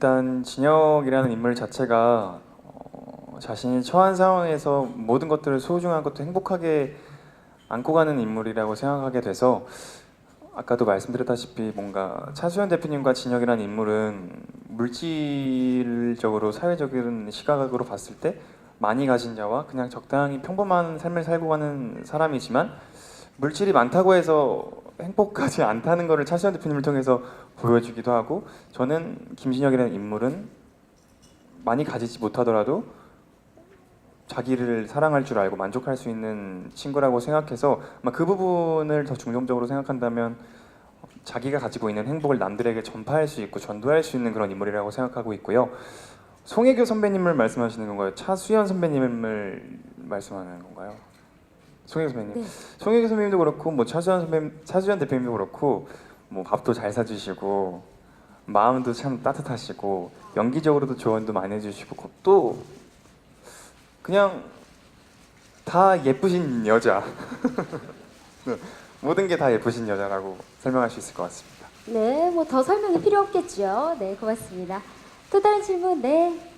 일단 진혁이라는 인물 자체가 어, 자신이 처한 상황에서 모든 것들을 소중한 것도 행복하게 안고 가는 인물이라고 생각하게 돼서 아까도 말씀드렸다시피 뭔가 차수현 대표님과 진혁이라는 인물은 물질적으로 사회적인 시각으로 봤을 때 많이 가진 자와 그냥 적당히 평범한 삶을 살고 가는 사람이지만 물질이 많다고 해서 행복하지 않다는 것을 차수현 대표님을 통해서 보여주기도 하고 저는 김진혁이라는 인물은 많이 가지지 못하더라도 자기를 사랑할 줄 알고 만족할 수 있는 친구라고 생각해서 그 부분을 더 중점적으로 생각한다면 자기가 가지고 있는 행복을 남들에게 전파할 수 있고 전도할 수 있는 그런 인물이라고 생각하고 있고요. 송혜교 선배님을 말씀하시는 건가요? 차수현 선배님을 말씀하는 건가요? 송혜교 선배님. 네. 송혜교 선배님도 그렇고 뭐 차수현 선배 차수현 대표님도 그렇고 뭐 밥도 잘 사주시고 마음도 참 따뜻하시고 연기적으로도 조언도 많이 해주시고 또 그냥 다 예쁘신 여자 네, 모든 게 다 예쁘신 여자라고 설명할 수 있을 것 같습니다. 네, 뭐 더 설명이 필요 없겠죠. 네, 고맙습니다. 또 다른 질문, 네.